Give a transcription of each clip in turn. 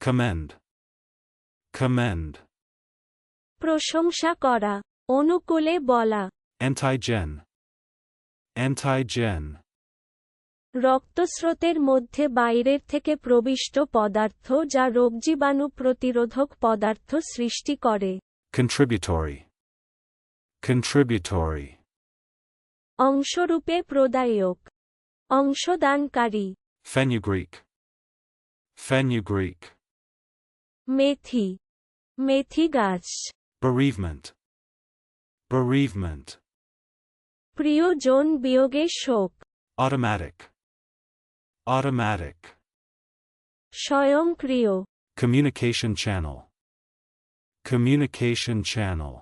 Commend. Commend. প্রশংসা করা অনুকূলে বলা Antigen. Antigen. রক্তস্রোতের মধ্যে বাইরের থেকে প্রবিষ্ট পদার্থ যা রোগজীবাণু প্রতিরোধক পদার্থ সৃষ্টি করে Contributory. Contributory. অংশরূপে প্রদায়ক অংশদানকারী Fenugreek. Fenugreek. মেথি মেথি গাছ Bereavement. Bereavement. প্রিয়জন বিয়োগে শোক Automatic. Automatic. স্বয়ংক্রিয় Communication channel. Communication channel.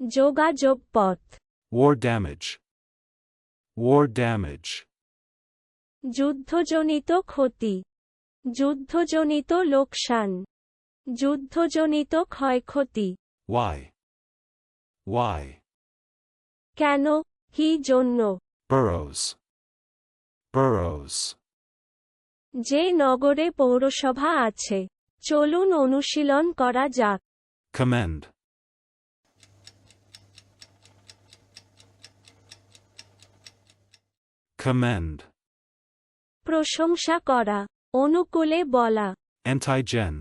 যোগাযোগ পথ War damage. War damage. যুদ্ধজনিত ক্ষতি যুদ্ধজনিত লোকসান যুদ্ধজনিত ক্ষয়ক্ষতি Why? Why? কেন কি জন্য. যে নগরে পৌরসভা আছে চলুন অনুশীলন করা যাক Commend. Commend. প্রশংসা করা অনুকূলে বলা Antigen.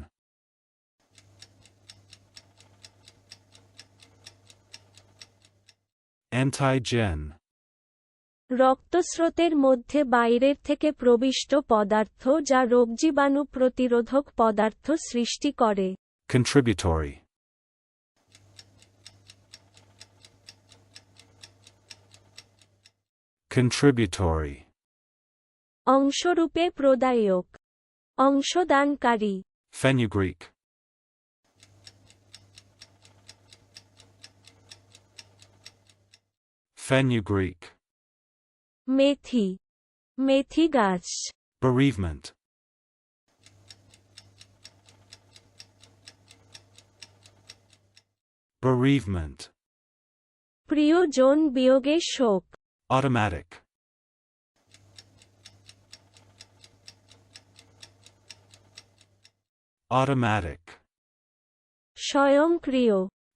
Antigen. রক্তস্রোতের মধ্যে বাইরের থেকে প্রবিষ্ট পদার্থ যা রোগজীবাণু প্রতিরোধক পদার্থ সৃষ্টি করে Contributory. Contributory. অংশরূপে প্রদায়ক অংশদানকারী Fenugreek. Fenugreek. মেথি মেথি গাছ Bereavement. Bereavement. প্রিয়জন বিয়োগে শোক Automatic. Automatic. স্বয়ংক্রিয়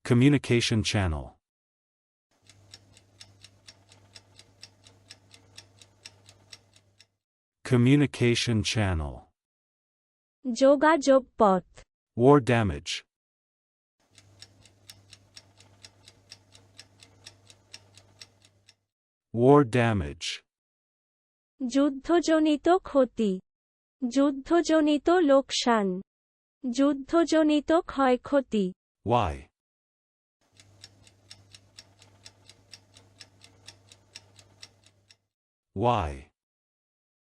Communication channel. Communication channel. যোগাযোগ পথ War damage. War damage. যুদ্ধজনিত ক্ষতি যুদ্ধজনিত লোকসান যুদ্ধজনিত ক্ষয়ক্ষতি Why? Why?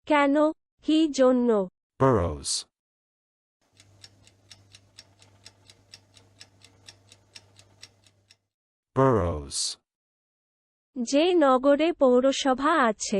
কেন কি জন্য Boroughs. Boroughs. যে নগরে পৌরসভা আছে